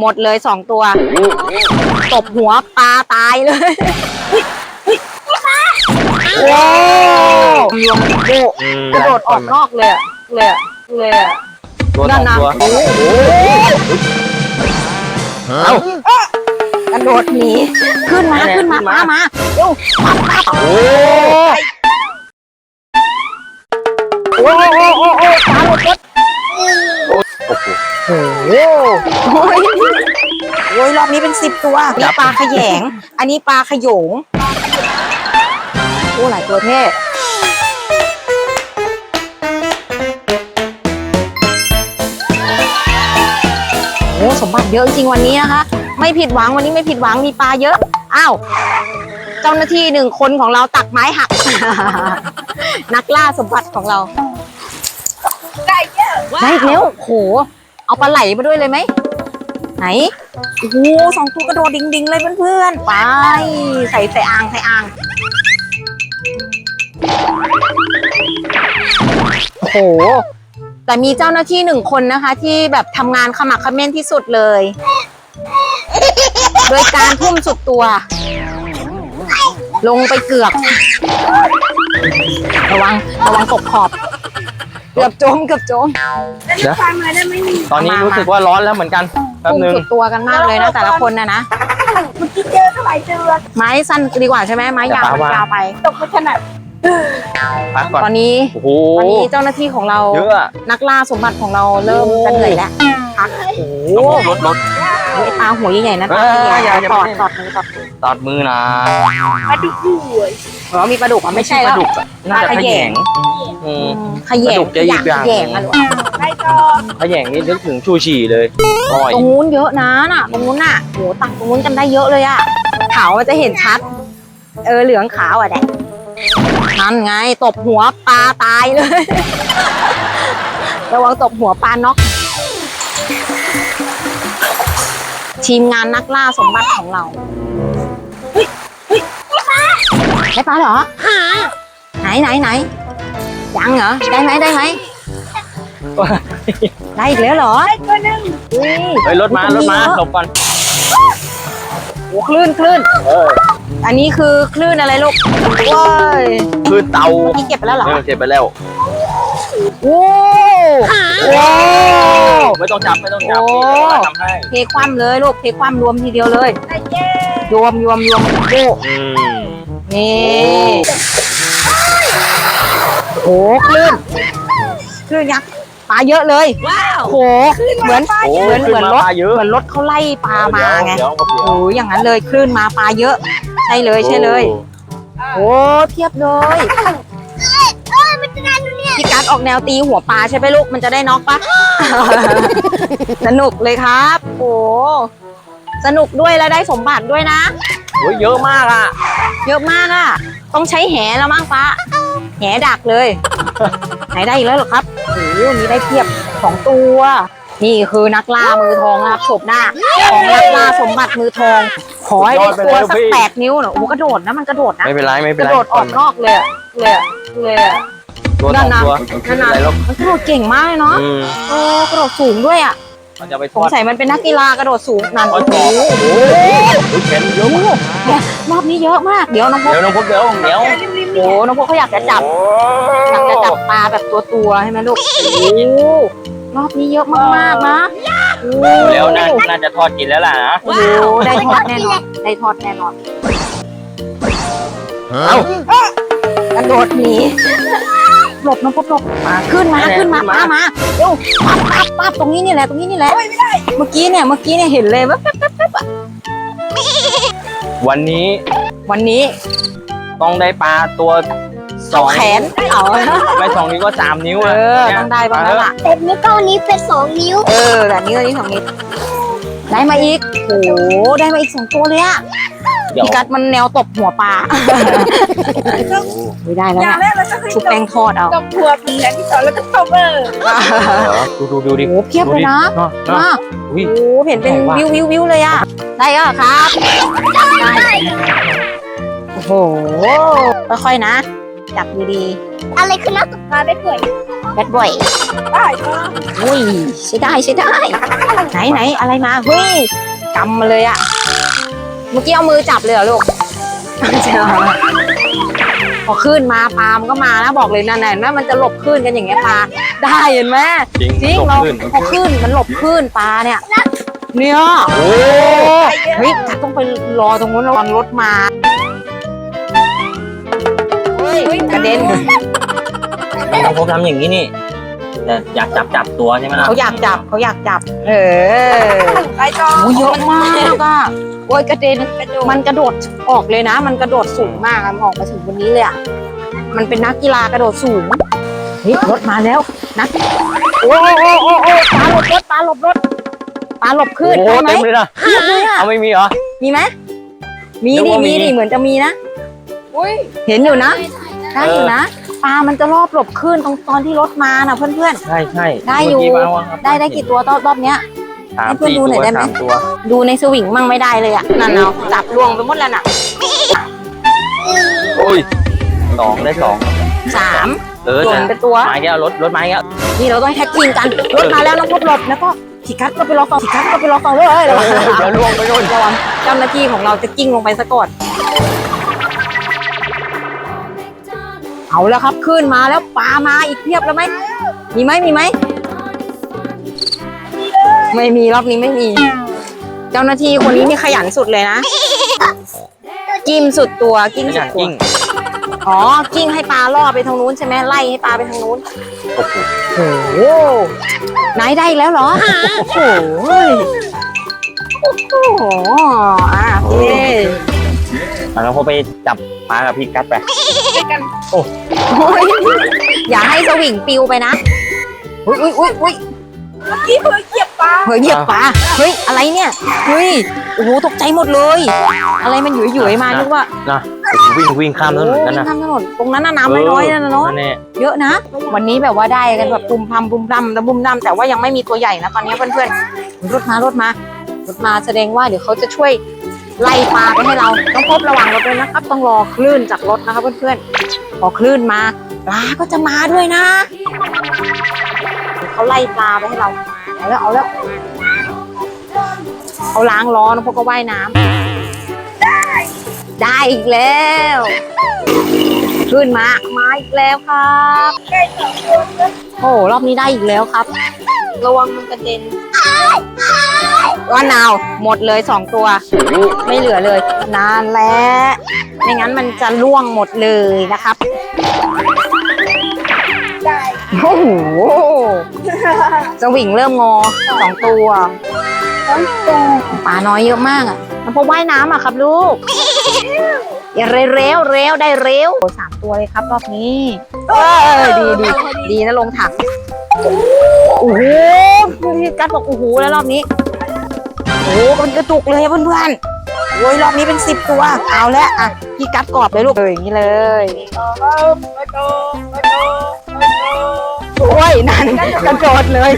หมดเลยสองตัว ตบหัวปลาตายเลยโอ้รวมโบกระโดดออกนอกเลยอะเลยอะเลยอะตัวสนั่อนงนะตัว โอ้โหเอ้ากระโดดหนีขึ้นมาขึ้นมาปลามาเร็วปั๊บปั๊บโอ้โอ้โอ้โอ้โอ้โอ้ปลาหลุดรถโอ้โหโอ้ยโอ้ยรอบนี้เป็นสิบตัวนี่ปลาขยง อันนี้ปลาขยง โอ้หลายตัวเท่โอ้สมบัติเยอะจริงวันนี้นะคะ ไม่ผิดหวังวันนี้ไม่ผิดหวังมีปลาเยอะ อ้าว เจ้าหน้าที่หนึ่งคนของเราตักไม้หัก นักล่าสมบัติของเรา ได้อีกแล้วโห เอาปลาไหลมาด้วยเลยไหม ไหน โอ้โหสองตัวกระโดดดิ่งๆเลยเพื่อนๆ ไป ใส่ใส่อ่างใส่อ่าง โอ้โห แต่มีเจ้าหน้าที่หนึ่งคนนะคะ ที่แบบทำงานขมักเขม้นที่สุดเลย โดยการทุ่มสุดตัว ลงไปเกือกระวัง ระวังตกขอบ กือบจมเกือบจมเดี๋ยวตอนนี้รู้สึกว่าร้อนแล้วเหมือนกันแป๊บพุ่งนึงสุดตัวกันมากเลยนะแต่ละคนนะนะ เมื่อกี้เจอเท่าไหร่เจอไม้สั้นดีกว่าใช่ไหมไม้ยาวแต่ปลาว่ายาวไป ตกไม่ถนัดพักก่อนตอนนี้โอ้โหตอนนี้เจ้าหน้าที่ของเราเยอะอะนักล่าสมบัติของเราเริ่มจะเหนื่อยแล้วพักโอ้โหรถรถไอ้ ปลาหัวใหญ่ๆนะเอตาอใหญ่อย่าอย่าตอดไม่ตอดมือตอดมือตอดมือนะมาดูด้วยอ๋อมีปลาดุกอะไม่ใช่ปแล้ลาว ดุกอะน่าจะปลาขขยยง งอืม ขยปลางดุกจะอีกอย่าง ขยงอะลูกไปต่อขยงนี่นึกถึงชูชีเลยอร่อยตรงนู้นเยอะนะน่ะตรงนู้นน่ะโหตักตรงนู้นกันได้เยอะเลยอะขาวมันจะเห็นชัด เออเหลืองขาวอะแดะนั่นไงตบหัวปลาตายเลย ระวังตบหัวปลาน็อก ทีมงานนักล่าสมบัติของเราได้ปลาเหรอ ไหนไหนไหนยังเหรอ ได้ไหมได้ไหม ได้อีกแล้วเหรอได้ตัวหนึ่งอุ้ยเฮ้ยรถมารถมาหลบก่อนโอ้คลื่นคลื่นเอออันนี้คือคลื่นอะไรลูกว้ายคือเตานี่เก็บไปแล้วเหรอเออเก็บไปแล้วโอ้ โอ้ไม่ต้องจับไม่ต้องจับโอ้นี่เดี๋ยวเราทำให้เทคว่ำเลยลูกเทคว่ำรวมทีเดียวเลยได้เย้รวมรวมรวมโอ้อืมนี่โอ้คลื่นคลื่นยักษ์ปลาเยอะเลยว้าวโหเหมือนโอ้เหมือนขึ้เหมือนมารถปลาเยอะเหมือนรถเขาไล่ปลามาไงเดี๋ยวเดี๋ยวโอ้ยอย่างนั้นเลยคลื่นมาปลาเยอะ ใช่เลยใช่เลยโอ้เพียบเลยพี่ การดออกแนวตีหัวปลาใช่ไหมลูกมันจะได้น็อกปะ สนุกเลยครับ โอ้สนุกด้วยแล้วได้สมบัติด้วยนะ โอ้ยเยอะมากอะ เยอะมากอะ่ะ ต้องใช้แหแล้วมั้งป้าแหดักเลย ไหนได้อีกแล้วเหรอครับโอ้โหนี่ได้เพียบสองตัว นี่คือนักล่ามือทองนะครับโฉบหน้าของนักล่าสมบัติมือทอง ขอให้ได้ตัวสักแปดนิ้วหน่อยโอ้โหกระโดดนะมันกระโดดนะ ไม่เป็นไรไม่เป็กนระไรโดดออกนอกเลยอะเลยอะเลยอะ ตัวสองตัวนั่นน่ะอะไรหรอกมันกระโดดเก่งมากเลยเนาะอืมโอ้กระโดดสูงด้วยอะมันจะไปทสองดสัยมันเป็นนักกีฬากระโดดสูงนั่นทอโอ้ดโหกรอบโอ้โหเป็นเยอะมากเนี่ยรอบนี้เยอะมากเดี๋ยวน้องพบเดี๋ยวน้องพบเดี๋ยวเดี๋ยวริมริมโอ้น้องพบเขาอยากจะจับ อยากจะจับปลาแบบตัวตัวๆใช่ไหมลูกโอ้รอบนี้เยอะมากๆนะโอ้เร็วน่าน่าจะทอดกินแล้วล่ะนะโอ้โหได้ทอดแน่นอนได้ทอดแน่นอน เอ้ากระโดดหนี หลบน้องพบหลบมาขึ้นมาขึ้นมาปลามาเร็วปั๊บปั๊บปั๊บตรงนี้นี่แหละตรงนี้นี่แหละเมื่อกี้เนี่ยเมื่อกี้เนี่ยเห็นเลยว่าวันนี้วันนี้ต้องได้ปลาตัวสองแขนเอาไม่สองนิ้วก็สามนิ้วเออะอต้องได้บ้างแล้วล่ะเต็มนิ้วเก้านิ้วเป็นสองนิ้ว เออแบบนี้ตัวนี้สองนิด ได้มาอีกโอ้โหได้มาอีกสองตัวเลยอะเดี๋ยวพี่กัดมันแนวตบหัวปลาไม่ได้แล้วอย่างเนี่ยแรกเราจะให้ชุบแป้งทอดเอาตบหัวผีอย่างที่สองแล้วก็ตบเออดูดูดูดิโอ้โหเพียบเลยนะ ดูดิเนอะมาอุ้ย โอ้โหเห็นเป็นใหญ่ว่ะวิววิววิวเลยอะได้ก็ครับได้โอ้โหค่อยๆนะ จับดีอะไรคือนักตกปลาได้ป่วยๆแบดบ่อยได้ก็อุ้ยใช้ได้ใช้ได้ ไหนไหนอะไรมาเฮ้ยกำมาเลยอะเมื่อกี้เอามือจับเลยเหรอลูกพอขึ้นมาปลามันก็มานะบอกเลยนั่นน่ะเห็นไหมมันจะหลบขึ้นกันอย่างเงี้ยปลาได้เห็นไหมจริงจริงตกเราขึ้นพอขึ้นมันหลบขึ้นปลาเนี่ยเนี่ยโอ้เฮ้ยกัดต้องไปรอตรงนู้นรอรถมาเฮ้ ยกระเด็นน้องพบทำอย่างนี้นี่แต่อยากจับจับตัวใช่ไหมล่ะเขาอยากจับเขาอยากจับ เออไปต่อโอ้เยอะมากอะโอ้ยกระเด็นกระโดดมันกระโดดออกเลยนะ มันกระโดดสูงมากอะมันออกมาถึงบนนี้เลยอะมันเป็นนักกีฬากระโดดสูงเฮ้ยรถมาแล้วนักโอ้โอ้โอ้โอ้โอ้ปลาหลบรถปลาหลบรถปลาหลบขึ้นโอ้ได้ไหมเต็มเลยนะเทียบเลยอะเอาไม่มีเหรอมีไหมมีนึกดิว่ามีมีดิเหมือนจะมีนะ อุ้ยเห็นอยู่นะได้อยู่นะปลามันจะรอบหลบขึ้นตรงตอนที่รถมาน่ะเพื่อนใช่ใช่ได้อยู่ เมื่กี้มาว่าครับๆได้ได้กี่ตัวรอบรอบเนี้ย สามให้เพื่อนสี่ดูหน่ตัอยวได้ไหม สามตัวดูในสวิงมั่งไม่ได้เลยอะนั่นเอาจับล่วงไปหมดแล้วน่ะโอ้ยสองได้สองสาม เออหล่นไปตัว ไม้แก้วรถรถไม้แก้วนี่เราต้องแท็กทีมกันรถมาแล้วน้องพบหลบแล้วก็ขีกัดก็ไปรอฟังขีกัดก็ไปรอฟังเว้ยเดี๋ระวังยวล่วงไปโน่นระวังเจ้าหน้าที่ของเราจะกิ้งลงไปซะก่อน เอาแล้วครับขึ้นมาแล้วปลามาอีกเพียบแล้วไหมมีไหมมีไหมไม่มีรอบนี้ไม่มี เจ้าหน้าที่คนนี้นี่ขยันสุดเลยนะ กิ้มสุดตัวกิ้งไม่อสุยาดกตัวกิ้งอ๋อกิ้งให้ปลาล่อไปทางนู้นใช่ไหมไล่ให้ปลาไปทางนู้นโอ้โหโอ้โหไหนได้อีกแล้วเหรอโอ้โหโอ้โหอะโอเค อะเราพอไปจับปลากับพี่กัดไปไป กันโอ้ยอย่าให้สวิงปิวไปนะอุ้ยอุ้ยอุ้ยอุ้ยเมื่อกี้เพื่อเหยียบปลาเฮ้ยเหยียบปลาเฮ้ยอะไรเนี่ยเฮ้ยโอ้โหตกใจหมดเลย อะไรมันหยุยหยุยๆมานึกว่านะโอ้โหวิ่งวิ่งข้ามถนนกันโอ้นะวิ่งข้ามถนนตรงนั้นน่ะน้ำน้อยๆนั่นนะเนาะแน่เยอะนะ วันนี้แบบว่าได้กันแบบปุ่มพำปุ่มดำแล้วบุ่มดำแต่ว่ายังไม่มีตัวใหญ่นะตอนนี้เพื่อนๆรถมารถมารถมาแสดงว่าเดี๋ยวเขาจะช่วย ไล่ปลาไปให้เราต้องพบระหวังรถด้วยนะครับ ต้องรอคลื่นจากรถนะครับเพื่อนๆพอคลื่นมาปลาก็จะมาด้วยนะเขาไล่ปลาไปให้เราเอาแล้วเอาแล้วเขาล้างล้อนะพวกก็ว่ายน้ำได้อีกแล้วขึ้นมามาอีกแล้วครับโอ้รอบนี้ได้อีกแล้วครับ ระวังมันกระเด็น ว่านาวหมดเลยสองตัว ไม่เหลือเลย นานแล้วไม่งั้นมันจะล่วงหมดเลยนะครับได้โอ้โหสวิงเริ่มงอสองตัวต้องตัวปลาน้อยเยอะมากอะมันพบว่ายน้ำอะครับลูกอย่าเร็วเร็วเร็วได้เร็วโอ้สามตัวเลยครับรอบนี้ เออดีดีดีนะลงถังโอ้โหพี่กัดบอกโอ้โหแล้วรอบนี้ โอ้โหมันกระตุกเลยอะเพื่อนๆโอ้ยรอบนี้เป็นสิบตัว เอาแล้วอะพี่กัดกรอบเลยลูกเอออย่างนี้เลยต่อครับไปต่อไปต่อไปต่อโอ้ยนั่นกระโดดเลย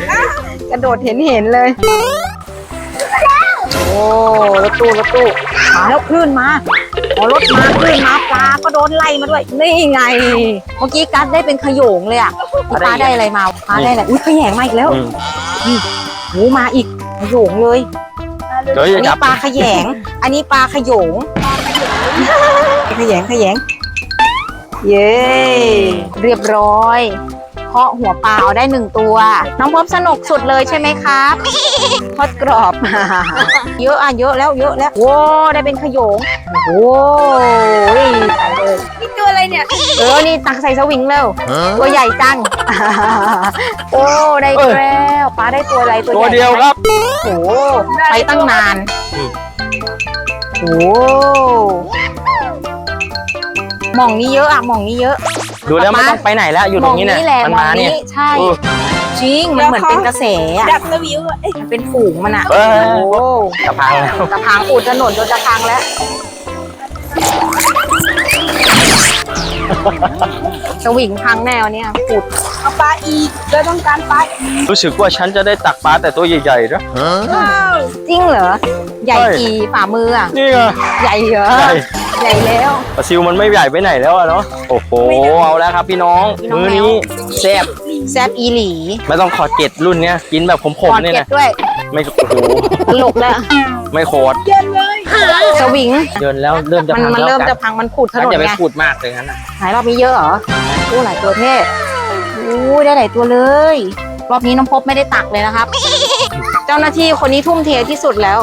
กระโดดเห็นเห็นเลย โอ้รถตู้รถตู้มาแล้วคลื่นมาพอรถมาคลื่นมาปลาก็โดนไล่มาด้วยนี่ไง เมื่อกี้กัดได้เป็นขโยงเลยอะพี่ปลาได้อะไรมาปลาได้อะไรอุ้ยขยงมาอีกแล้วอืมโอ้มาอีกขโยงเลย เดี๋ยวอัจะนจันี้บปลาขยง อันนี้ปลาขโยง ขยงขยง เย้ เรียบร้อย เคาะหัวปลาเอาได้หนึ่งตัว น้องพบสนุกสุดเลยใช่ไหมครับทอดกรอบ เยอะอะเยอะแล้วเยอะแล้ว โว้ได้เป็นขโยงโอ้ยใส่เลยนี่ตัว อะไรเนี่ย เออ นี่ตักใส่สวิงเร็ว ตัวใหญ่จัง โอ้ ได้อีกแล้วปลาได้ตัวอะไรตัวใหตัวญ่เดียวไหมครับ โอ้ไปตั้งนานอืมโอ้หม่องนี้เยอะอะหม่องนี้เยอะ ดูแล้วไม่ต้องไปไหนแล้ว อยู่ตรงนี้หม่เนี่ยแหละมันหม่องมาเนี่ยนี้ใช่ เออ จริง มันเหมือนเป็นกระแสอะดักสวิวอะเอ้ยมันเป็นฝูงมันอะเออ โอ้กระพังแล้วกระพังอุดถนนจนจะพังแล้ว สวิงพังแน่วันเนี้ยอุดเอาปลาอีกเราต้องการปลาอีกรู้สึกว่าฉันจะได้ตักปลาแต่ตัวใหญ่ๆนะว้าวจริงเหรอ ใหญ่ใช่กี่ฝ่ามืออะนี่ไงใหญ่เหรอใหญ่ ใหญ่แล้วปลาซิวมันไม่ใหญ่ไปไหนแล้วอะเนาะโอ้โหเอาแล้วครับพี่น้องพี่น้องมื้อแมวนี้แซ่บแซบอีหลีไม่ต้องขอดเกล็ดรุ่นเนี้ยกินแบบขขอมดๆเนี่ยเก็นะบด้วยไม่โอ้โหตลกแล้วไม่โคตร สวิง เดินแล้วเริ่มจะมันพังมันแล้วเริ่มกัจะพังมันขูดถนนนอย่าไปไงพูดมากเลยงั้นนะหายรอบนี้เยอะเหรออู้หลายตัวเท่อู้ได้หลายตัวเลย รอบนี้น้องพบไม่ได้ตักเลยนะครับ เจ้าหน้าที่คนนี้ทุ่มเทที่สุดแล้ว